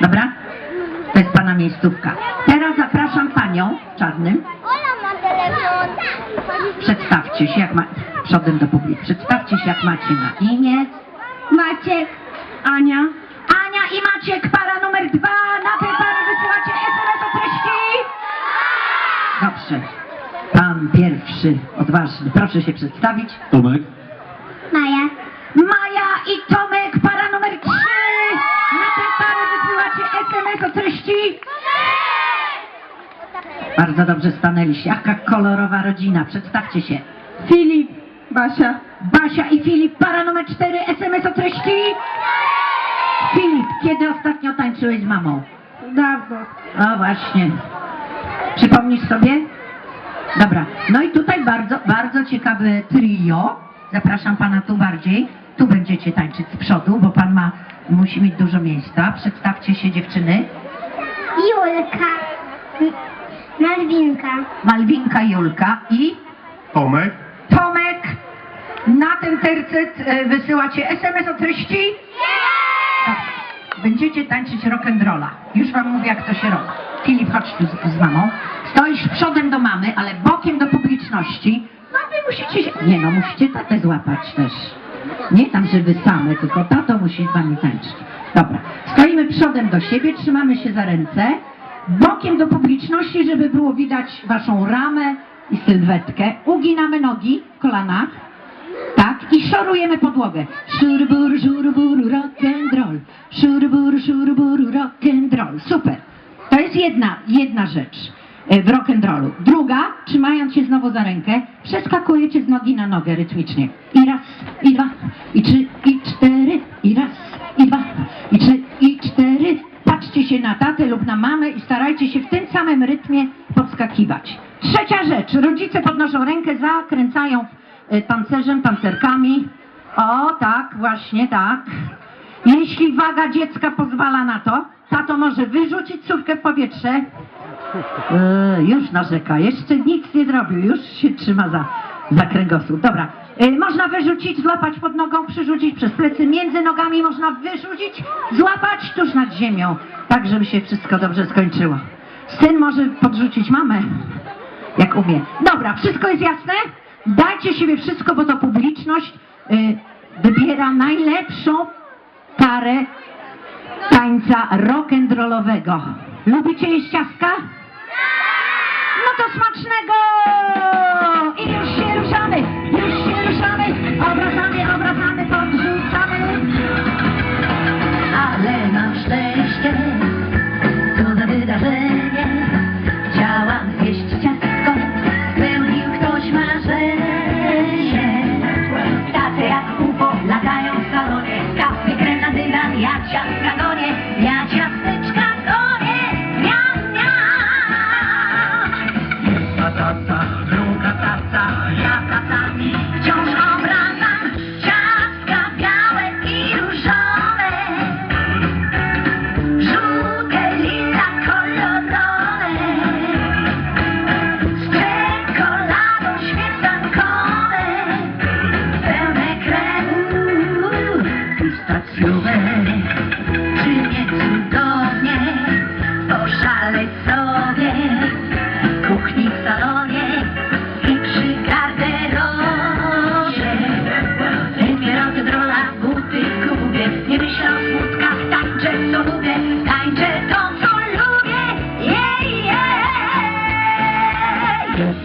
Dobra? To jest pana miejscówka. Teraz zapraszam panią w czarnym. Ola ma telefon. Przedstawcie się jak ma... Przodem do publiki. Przedstawcie się jak macie na imię. Maciek. Ania. Ania i Maciek, para numer dwa. Na tę parę wysyłacie SMS o treści. Dobrze. Pan pierwszy, odważny. Proszę się przedstawić. Tomek, Maja. Maja i Tomek, para numer trzy. Na tę parę wysyłacie SMS o treści. Bardzo dobrze stanęliście. Jaka kolorowa rodzina. Przedstawcie się. Filip, Basia, Basia i Filip, para numer cztery. SMS o treści. Filip, kiedy ostatnio tańczyłeś z mamą? dawno. O właśnie. Przypomnisz sobie? Dobra. No i tutaj bardzo, bardzo ciekawe trio. Zapraszam pana tu bardziej. Tu będziecie tańczyć z przodu, bo pan ma, musi mieć dużo miejsca. Przedstawcie się dziewczyny. Julka. Malwinka. Malwinka, Julka i Tomek, Tomek. Na ten tercet e, wysyłacie SMS o treści? Tak. Będziecie tańczyć rock'n'rolla. Już wam mówię, jak to się robi. Filip, chodź tu z, z mamą. Stoisz przodem do mamy, ale bokiem do publiczności. No wy musicie się... Nie no, musicie tatę złapać też. Nie tam, że wy same, tylko tato musi z wami tańczyć. Dobra. Stoimy przodem do siebie, trzymamy się za ręce. Bokiem do publiczności, żeby było widać waszą ramę i sylwetkę. Uginamy nogi w kolanach. Tak, i szorujemy podłogę. Szurubur, szurubur, rock and roll. Szurubur, szurubur, rock and roll. Super. To jest jedna, jedna rzecz e, w rock and rollu. Druga, trzymając się znowu za rękę, przeskakujecie z nogi na nogę rytmicznie. I raz, i dwa, i trzy, tatę lub na mamę i starajcie się w tym samym rytmie podskakiwać. Trzecia rzecz, rodzice podnoszą rękę, zakręcają tancerzem, tancerkami. O, tak, właśnie tak. Jeśli waga dziecka pozwala na to, tato może wyrzucić córkę w powietrze. E, już narzeka, jeszcze nic nie zrobił, już się trzyma za, za kręgosłup. Dobra, e, można wyrzucić, złapać pod nogą, przerzucić przez plecy, między nogami można wyrzucić, złapać tuż nad ziemią, tak żeby się wszystko dobrze skończyło. Syn może podrzucić mamę, jak umie. Dobra, wszystko jest jasne? Dajcie siebie wszystko, bo to publiczność y, wybiera najlepszą parę tańca rock'n'rollowego. Lubicie jeść ciastka? No to smacznego!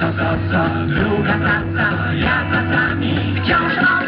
to, to, co druga praca, ja pracami wciąż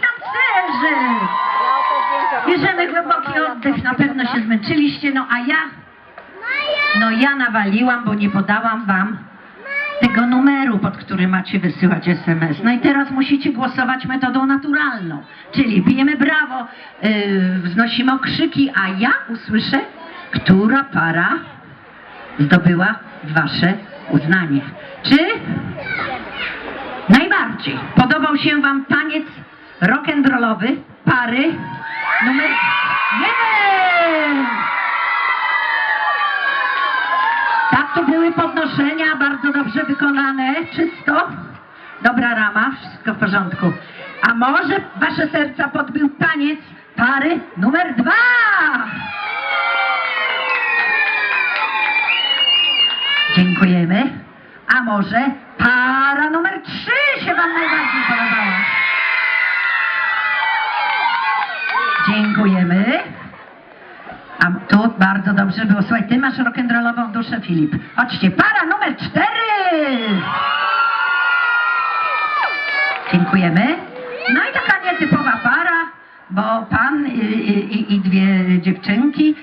Tancerzy. Bierzemy głęboki oddech, na pewno się zmęczyliście, no a ja, no ja nawaliłam, bo nie podałam wam tego numeru, pod który macie wysyłać SMS. No i teraz musicie głosować metodą naturalną, czyli bijemy brawo, yy, wznosimy okrzyki, a ja usłyszę, która para zdobyła wasze uznanie. Czy najbardziej podobał się wam taniec rock'n'rollowy pary numer jeden? Tak, to były podnoszenia, bardzo dobrze wykonane, czysto. Dobra rama, wszystko w porządku. A może wasze serca podbił taniec pary numer dwa? Dziękujemy. A może para numer trzy się wam najbardziej podobała? Dziękujemy. A tu bardzo dobrze było. Słuchaj, ty masz rock'n'rollową duszę, Filip. Chodźcie, para numer cztery! Dziękujemy. No i taka nietypowa para, bo pan i, i, i dwie dziewczynki,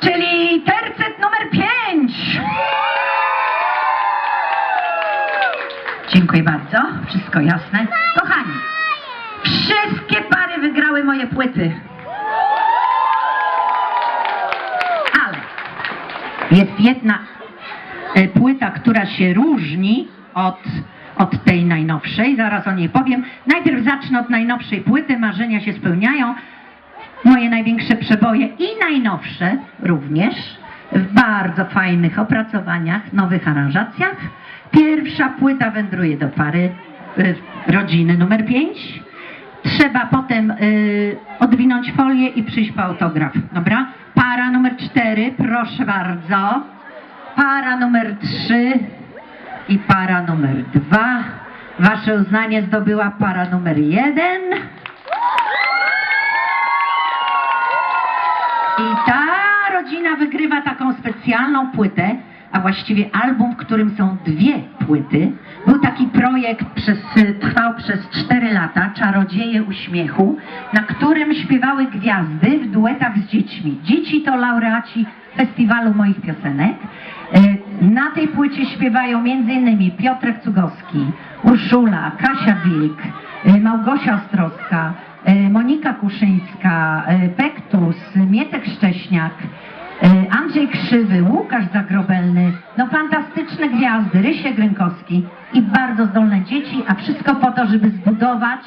czyli tercet wszystko jasne. Kochani, wszystkie pary wygrały moje płyty. Ale jest jedna e, płyta, która się różni od, od tej najnowszej, zaraz o niej powiem. Najpierw zacznę od najnowszej płyty, marzenia się spełniają. Moje największe przeboje i najnowsze również w bardzo fajnych opracowaniach, nowych aranżacjach. Pierwsza płyta wędruje do pary y, rodziny numer 5. Trzeba potem y, odwinąć folię i przyjść po autograf. Dobra? Para numer 4, proszę bardzo. Para numer 3 i para numer 2. Wasze uznanie zdobyła para numer 1. I ta rodzina wygrywa taką specjalną płytę, a właściwie album, w którym są dwie płyty. Był taki projekt, przez, trwał przez 4 lata, Czarodzieje Uśmiechu, na którym śpiewały gwiazdy w duetach z dziećmi. Dzieci to laureaci festiwalu moich piosenek. E, Na tej płycie śpiewają m.in. Piotrek Cugowski, Urszula, Kasia Wilk, e, Małgosia Ostrowska, Monika Kuszyńska, Pektus, Mietek Szcześniak, Andrzej Krzywy, Łukasz Zagrobelny, no fantastyczne gwiazdy, Rysie Grękowski i bardzo zdolne dzieci, a wszystko po to, żeby zbudować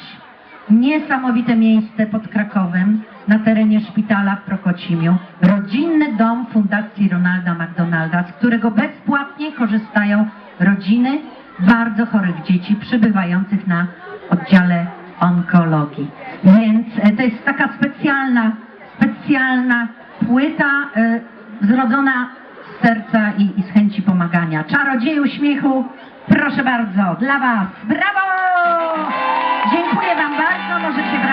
niesamowite miejsce pod Krakowem na terenie szpitala w Prokocimiu. Rodzinny dom Fundacji Ronalda McDonalda, z którego bezpłatnie korzystają rodziny bardzo chorych dzieci przybywających na oddziale onkologii. Więc e, to jest taka specjalna, specjalna płyta e, zrodzona z serca i, i z chęci pomagania. Czarodziej uśmiechu, proszę bardzo, dla Was. Brawo! Dziękuję Wam bardzo, możecie wracać.